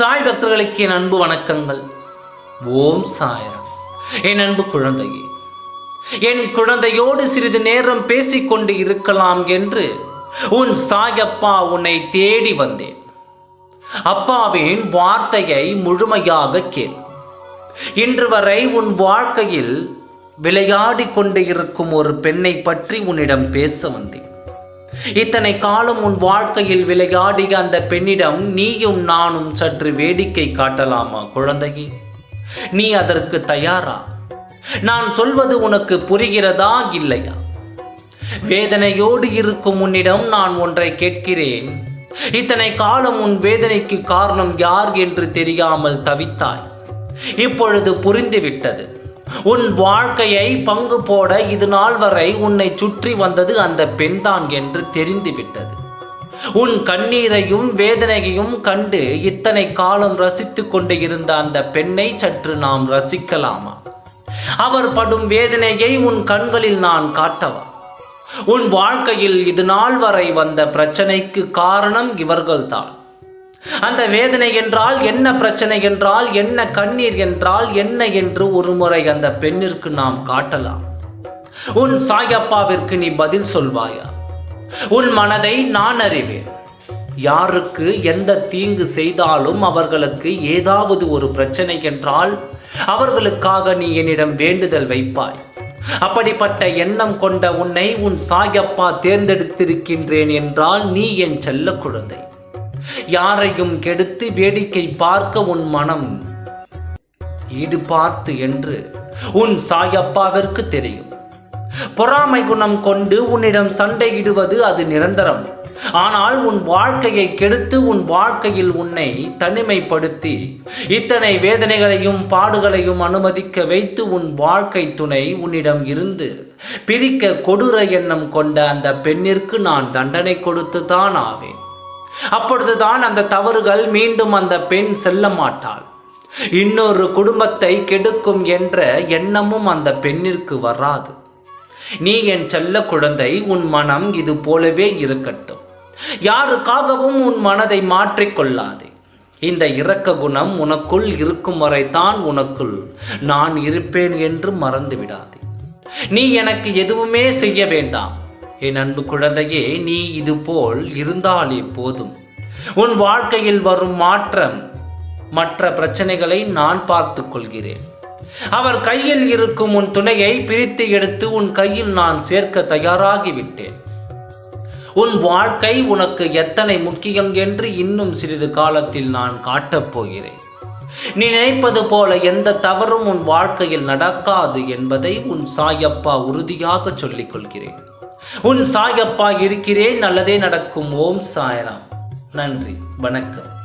சாய் பக்தர்களுக்கு என் அன்பு வணக்கங்கள். ஓம் சாயரம். என் அன்பு குழந்தையே என் குழந்தையோடு சிறிது நேரம் பேசிக்கொண்டு இருக்கலாம் என்று உன் சாயப்பா உன்னை தேடி வந்தேன். அப்பாவின் வார்த்தையை முழுமையாக கேள். இன்று வரை உன் வாழ்க்கையில் விளையாடி கொண்டு இருக்கும் ஒரு பெண்ணை பற்றி உன்னிடம் பேச வந்தேன். இத்தனை காலம் உன் வாழ்க்கையில் விளையாடிய அந்த பெண்ணிடம் நீயும் நானும் சற்று வேடிக்கை காட்டலாமா குழந்தையே? நீ அதற்கு தயாரா? நான் சொல்வது உனக்கு புரிகிறதா இல்லையா? வேதனையோடு இருக்கும் உன்னிடம் நான் ஒன்றை கேட்கிறேன். இத்தனை காலம் உன் வேதனைக்கு காரணம் யார் என்று தெரியாமல் தவித்தாய். இப்பொழுது புரிந்துவிட்டது. உன் வாழ்க்கையை பங்கு போட இது நாள் வரை உன்னை சுற்றி வந்தது அந்த பெண்தான் என்று தெரிந்துவிட்டது. உன் கண்ணீரையும் வேதனையையும் கண்டு இத்தனை காலம் ரசித்துக் கொண்டு இருந்த அந்த பெண்ணை சற்று நாம் ரசிக்கலாமா? அவர் படும் வேதனையை உன் கண்களில் நான் காட்டவா? உன் வாழ்க்கையில் இது நாள் வரை வந்த பிரச்சனைக்கு காரணம் இவர்கள்தான். அந்த வேதனை என்றால் என்ன பிரச்சனை என்றால் என்ன கண்ணீர் என்றால் என்ன என்று ஒரு முறை அந்த பெண்ணிற்கு நாம் காட்டலாம். உன் சாயப்பாவிற்கு நீ பதில் சொல்வாயா? உன் மனதை நான் அறிவேன். யாருக்கு எந்த தீங்கு செய்தாலும் அவர்களுக்கு ஏதாவது ஒரு பிரச்சனை என்றால் அவர்களுக்காக நீ என்னிடம் வேண்டுதல் வைப்பாய். அப்படிப்பட்ட எண்ணம் கொண்ட உன்னை உன் சாயப்பா தேர்ந்தெடுத்திருக்கின்றேன் என்றால் நீ என் செல்ல குழந்தை யாரையும் கெடுத்து வேடிக்கை பார்க்க உன் மனம் ஈடுபார்த்து என்று உன் சாயப்பாவிற்கு தெரியும். பொறாமை குணம் கொண்டு உன்னிடம் சண்டையிடுவது அது நிரந்தரம். ஆனால் உன் வாழ்க்கையை கெடுத்து உன் வாழ்க்கையில் உன்னை தனிமைப்படுத்தி இத்தனை வேதனைகளையும் பாடுகளையும் அனுமதிக்க வைத்து உன் வாழ்க்கை துணை உன்னிடம் இருந்து பிரிக்க கொடூர எண்ணம் கொண்ட அந்த பெண்ணிற்கு நான் தண்டனை கொடுத்து தான் ஆவேன். அப்பொழுதுதான் அந்த தவறுகள் மீண்டும் அந்த பெண் செல்ல மாட்டாள். இன்னொரு குடும்பத்தை கெடுக்கும் என்ற எண்ணமும் அந்த பெண்ணிற்கு வராது. நீ என் செல்ல குழந்தை உன் மனம் இது போலவே இருக்கட்டும். யாருக்காகவும் உன் மனதை மாற்றிக்கொள்ளாதே இந்த இரக்க குணம் உனக்குள் இருக்கும் வரைத்தான் உனக்குள் நான் இருப்பேன் என்று மறந்து விடாதே நீ எனக்கு எதுவுமே செய்ய வேண்டாம். என் அன்பு குழந்தையே நீ இது போல் இருந்தாலே போதும். உன் வாழ்க்கையில் வரும் மாற்றம் மற்ற பிரச்சனைகளை நான் பார்த்து கொள்கிறேன். அவர் கையில் இருக்கும் உன் துணையை பிரித்து எடுத்து உன் கையில் நான் சேர்க்க தயாராகிவிட்டேன். உன் வாழ்க்கை உனக்கு எத்தனை முக்கியம் என்று இன்னும் சிறிது காலத்தில் நான் காட்டப் போகிறேன். நீ நினைப்பது போல எந்த தவறும் உன் வாழ்க்கையில் நடக்காது என்பதை உன் சாயப்பா உறுதியாக சொல்லிக் கொள்கிறேன். உன் சாயப்பா இருக்கிறேன் நல்லதே நடக்கும். ஓம் சாயராம். நன்றி வணக்கம்.